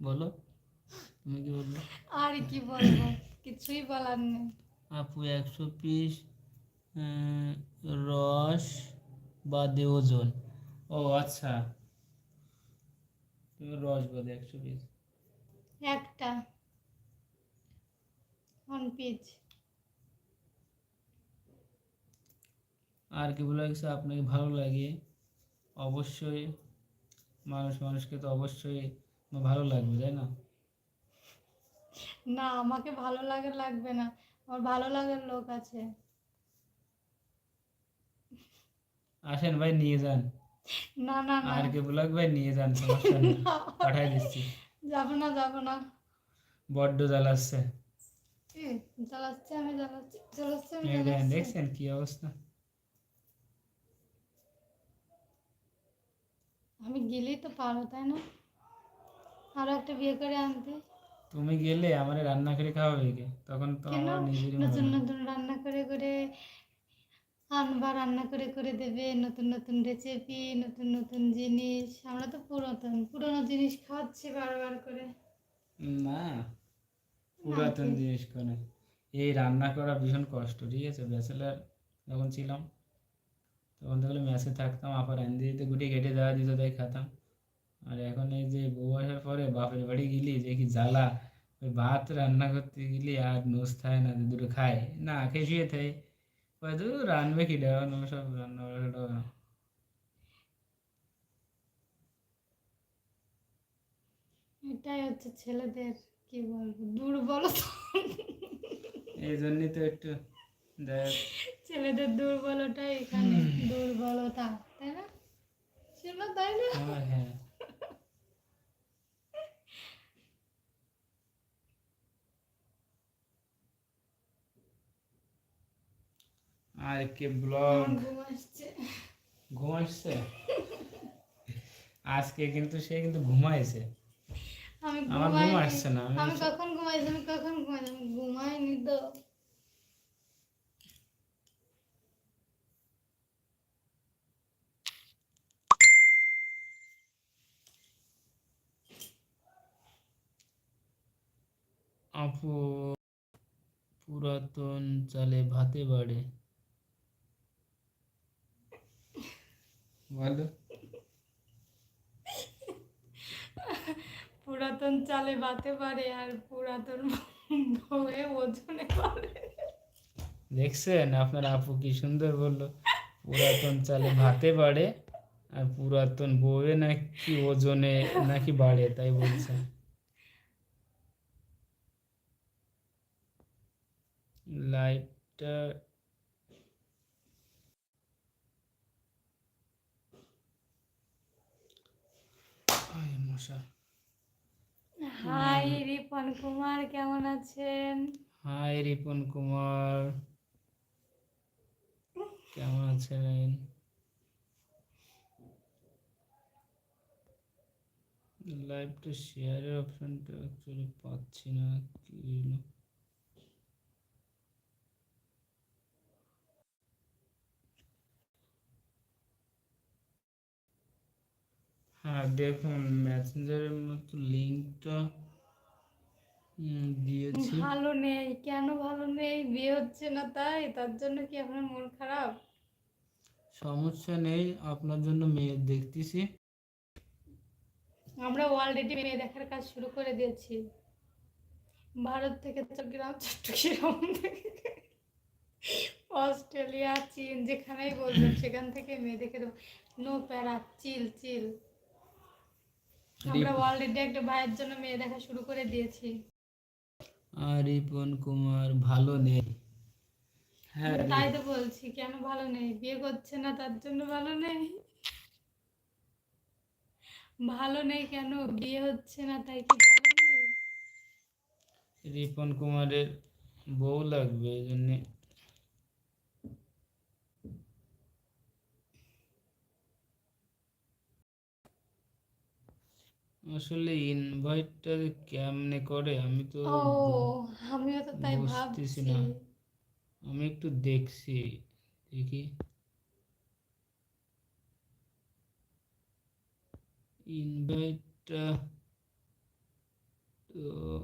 বলো। তুমি কি বলবে? আর কি বলব? কিছুই বলার নেই। আপু একশো পিস রস বাদে ওজন ও আচ্ছা। তুমি রস বাদে একশো পিস। একটা। অন পিস আর কি বলে গেছে? আপনাকে ভালো লাগে। অবশ্যই। মানুষ মানুষকে তো অবশ্যই ভালো লাগবে তাই না? না আমাকে ভালো লাগে লাগবে না। আমার ভালো লাগার লোক আছে। আসেন ভাই নিয়ে যান। না না না। আর কে ব্লগ ভাই নিয়ে যান সমস্যা নেই। পাঠাই দিচ্ছি। যাব না যাব না। বড্ড জ্বালাচ্ছে। জ্বালাচ্ছে আমি জ্বালাচ্ছি জ্বালাচ্ছে আমি জ্বালাচ্ছি। দেখছেন কি অবস্থা? আমি গেলেই তো পারো তাই না? আরও একটা বিয়ে করে আনতে। তুমি গেলে আমার রান্না করে খাওয়াবে কে? তখন তো আমার নিজেরই নতুন। নতুন রান্না করে করে আনবা রান্না করে করে দেবে নতুন নতুন রেসিপি নতুন নতুন জিনিস। আমরা তো পুরাতন পুরোনো জিনিস খাচ্ছি বারবার করে। না পুরাতন জিনিস করে এই রান্না করা ভীষণ কষ্ট ঠিক আছে? ব্যাচেলার যখন ছিলাম তখন তাহলে মেসে থাকতাম আপার আন দিতে গুটি কেটে দেওয়া দিত তাই খেতাম। আর এখন এই যে বউ আসার পরে বাপের বাড়ি গেলি কি জ্বালা? ভাত রান্না করতে গেলি আর নোস খায় না দুটো খায়। না খেয়ে শুয়ে থাকে রান্নবে কি দেওয়া সব রান্না বান্না এটাই হচ্ছে ছেলেদের কি বলব দুর্বলতা। এই জন্যই তো একটু দেখ। ছেলেদের দুর্বলতা এখানে দুর্বলতা তাই না? ছিল তাই না? হ্যাঁ। আর কে ব্লগ? ঘুম আসছে। আজকে কিন্তু সে কিন্তু ঘুমাইছে। আমি আমার ঘুম আসছে না আমি আমি কখন ঘুমাইছি? আমি কখন ঘুমাইছি আমি ঘুমাইনি তো। আপু পুরাতন চালে ভাতে বাড়ে। বলো পুরাতন চালে বাতে পারে আর পুরাতন বউয়ে ওজনে পারে। দেখছেন আপনার আপু কি সুন্দর বলল পুরাতন চালে ভাতে বাড়ে আর পুরাতন বউয়ে নাকি ওজনে নাকি বাড়ে তাই বলছে লাইটটা মশা হাই রিপন কুমার কেমন আছেন? হাই রিপন কুমার। কেমন আছেন? লাইভটা শেয়ারের অপশনটা অ্যাকচুয়ালি পাচ্ছি না কি দেখুন মেসেঞ্জারের মতো লিঙ্কটা দিয়েছি। ভালো নেই কেন ভালো নেই? বিয়ে হচ্ছে না তাই তার জন্য কি আপনার মন খারাপ? সমস্যা নেই আপনার জন্য মেয়ে দেখতেছি। আমরা অলরেডি মেয়ে দেখার কাজ শুরু করে দিয়েছি। ভারত থেকে চট্টগ্রাম চট্টগ্রাম থেকে অস্ট্রেলিয়া চীন যেখানেই বলবেন সেখান থেকে মেয়ে দেখে দেবো। নো প্যারা চিল চিল আমরা অলরেডি একটা ভাইয়ের জন্য মেয়ে দেখা শুরু করে দিয়েছি। আর রিপন কুমার ভালো নেই। হ্যাঁ তাই তো বলছি কেন ভালো নেই? বিয়ে করছে না তার জন্য ভালো নেই। ভালো নেই কেন? বিয়ে হচ্ছে না তাই কি ভালো নেই? রিপন কুমারের বউ লাগবে এই জন্যে আসলে ইনভাইটটা কেমনে করে? আমি তো ও আমিও তো তাই ভাবছি না। আমি একটু দেখছি দেখি। ইনভাইটটা তো